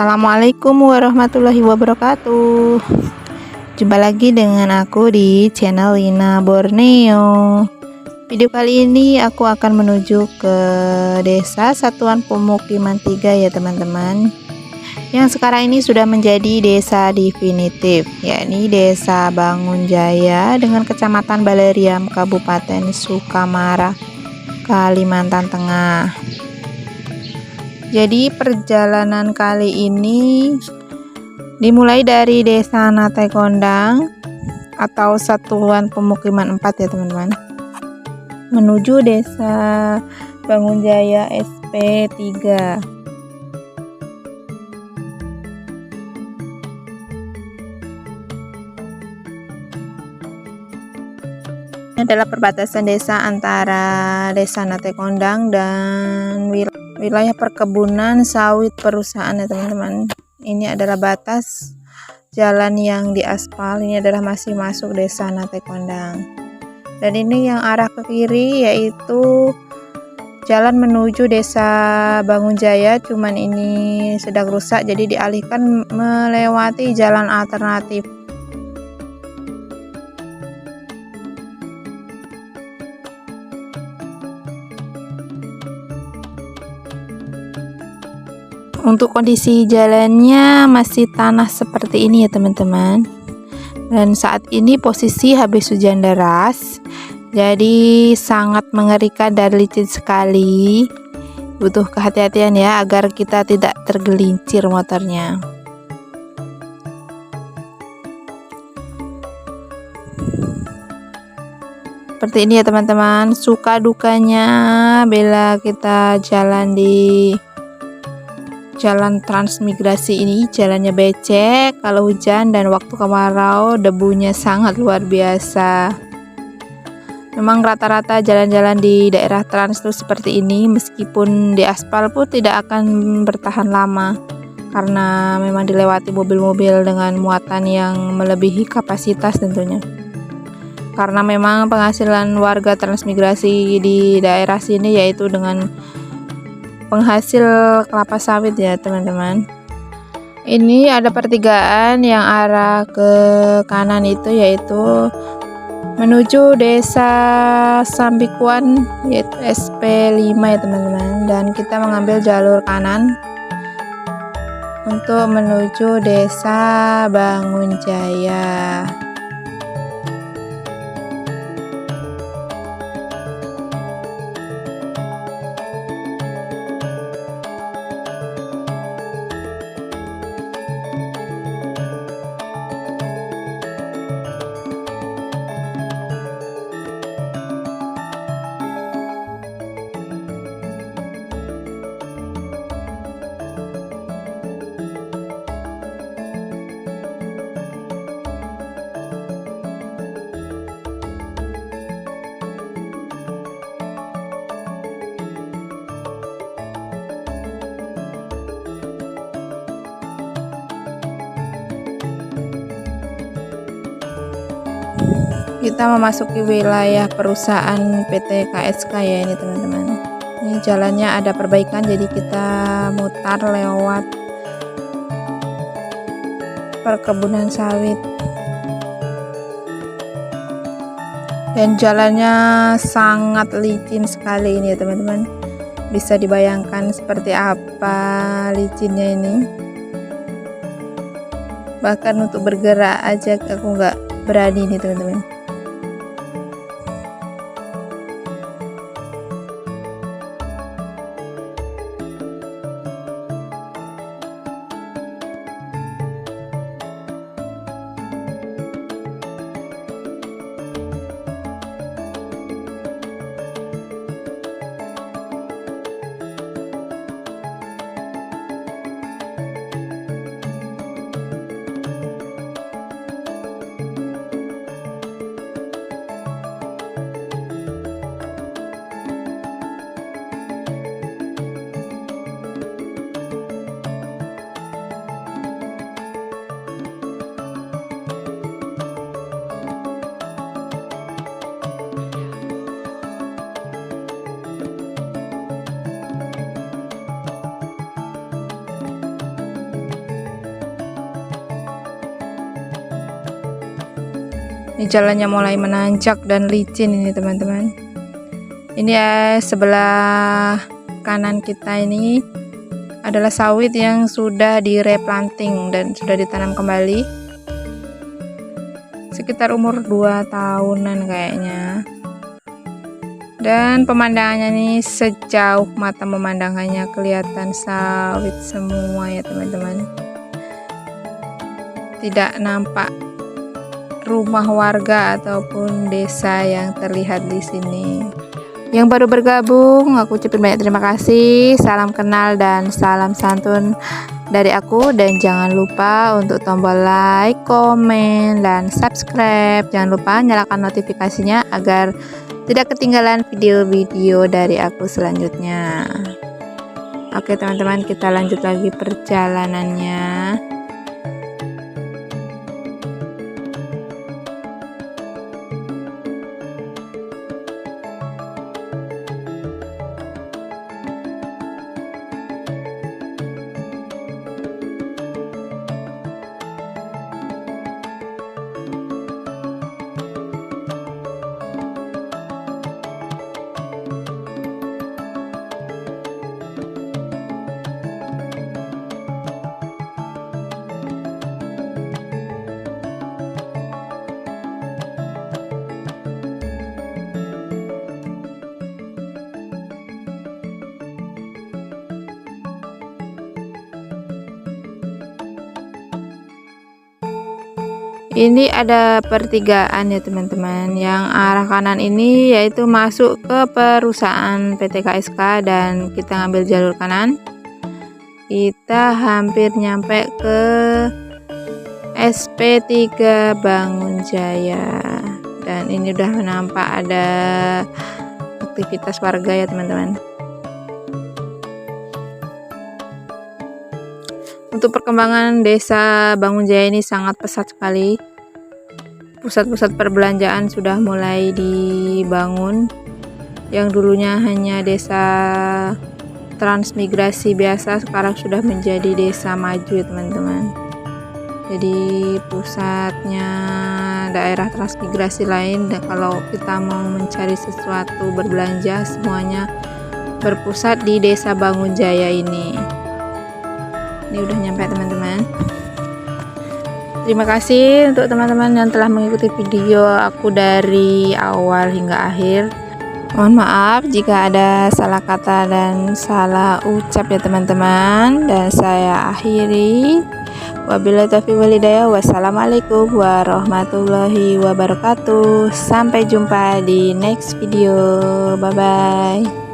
Assalamualaikum warahmatullahi wabarakatuh. Jumpa lagi dengan aku di channel Lina Borneo. Video kali ini aku akan menuju ke desa Satuan Pemukiman 3 ya teman-teman. Yang sekarang ini sudah menjadi desa definitif yakni desa Bangun Jaya dengan kecamatan Baleriam Kabupaten Sukamara Kalimantan Tengah jadi perjalanan kali ini dimulai dari Desa Natai Kondang atau Satuan Pemukiman 4 ya teman-teman. Menuju Desa Bangunjaya SP 3. Ini adalah perbatasan desa antara Desa Nate Kondang dan wilayah wilayah perkebunan sawit perusahaan ya teman-teman. Ini adalah batas jalan yang diaspal. Ini adalah masih masuk desa Nate Kondang. Dan ini yang arah ke kiri yaitu jalan menuju desa Bangunjaya cuman ini sedang rusak jadi dialihkan melewati jalan alternatif untuk kondisi jalannya masih tanah seperti ini ya teman-teman. Dan saat ini posisi habis hujan deras jadi sangat mengerikan dan licin sekali. Butuh kehati-hatian ya agar kita tidak tergelincir motornya. Seperti ini ya teman-teman. Suka dukanya bila kita jalan di jalan transmigrasi ini jalannya becek kalau hujan dan waktu kemarau debunya sangat luar biasa. Memang rata-rata jalan-jalan di daerah trans itu seperti ini meskipun di aspal pun tidak akan bertahan lama karena memang dilewati mobil-mobil dengan muatan yang melebihi kapasitas tentunya. Karena memang penghasilan warga transmigrasi di daerah sini yaitu dengan penghasil kelapa sawit ya teman-teman ini ada pertigaan yang arah ke kanan itu yaitu menuju desa Sambikuan yaitu SP5 ya teman-teman dan kita mengambil jalur kanan untuk menuju desa Bangunjaya. Kita memasuki wilayah perusahaan PT KSK ya ini teman-teman. Ini jalannya ada perbaikan jadi kita mutar lewat perkebunan sawit. Dan jalannya sangat licin sekali ini ya teman-teman. Bisa dibayangkan seperti apa licinnya ini. Bahkan untuk bergerak aja aku nggak berani nih teman-teman Ini jalannya mulai menanjak dan licin ini teman-teman. Ini ya sebelah kanan kita ini adalah sawit yang sudah direplanting dan sudah ditanam kembali. Sekitar umur 2 tahunan kayaknya. Dan pemandangannya ini sejauh mata memandangannya kelihatan sawit semua ya teman-teman. Tidak nampak rumah warga ataupun desa yang terlihat di sini. Yang baru bergabung, aku ucapin banyak terima kasih. Salam kenal dan salam santun dari aku dan jangan lupa untuk tombol like, komen, dan subscribe. Jangan lupa nyalakan notifikasinya agar tidak ketinggalan video-video dari aku selanjutnya. Oke teman-teman, kita lanjut lagi perjalanannya. Ini ada pertigaan ya teman-teman. Yang arah kanan ini yaitu masuk ke perusahaan PT KSK dan kita ngambil jalur kanan. Kita hampir nyampe ke SP3 Bangun Jaya. Dan ini udah nampak ada aktivitas warga ya teman-teman Untuk perkembangan desa Bangun Jaya ini sangat pesat sekali. Pusat-pusat perbelanjaan sudah mulai dibangun. Yang dulunya hanya desa transmigrasi biasa sekarang sudah menjadi desa maju teman-teman. Jadi pusatnya daerah transmigrasi lain dan kalau kita mau mencari sesuatu berbelanja semuanya berpusat di desa Bangun Jaya ini ini udah nyampe teman-teman. Terima kasih untuk teman-teman yang telah mengikuti video aku dari awal hingga akhir. Mohon maaf jika ada salah kata dan salah ucap ya teman-teman. Dan saya akhiri. Wabillahi taufiq walhidayah wassalamualaikum warahmatullahi wabarakatuh. Sampai jumpa di next video. Bye bye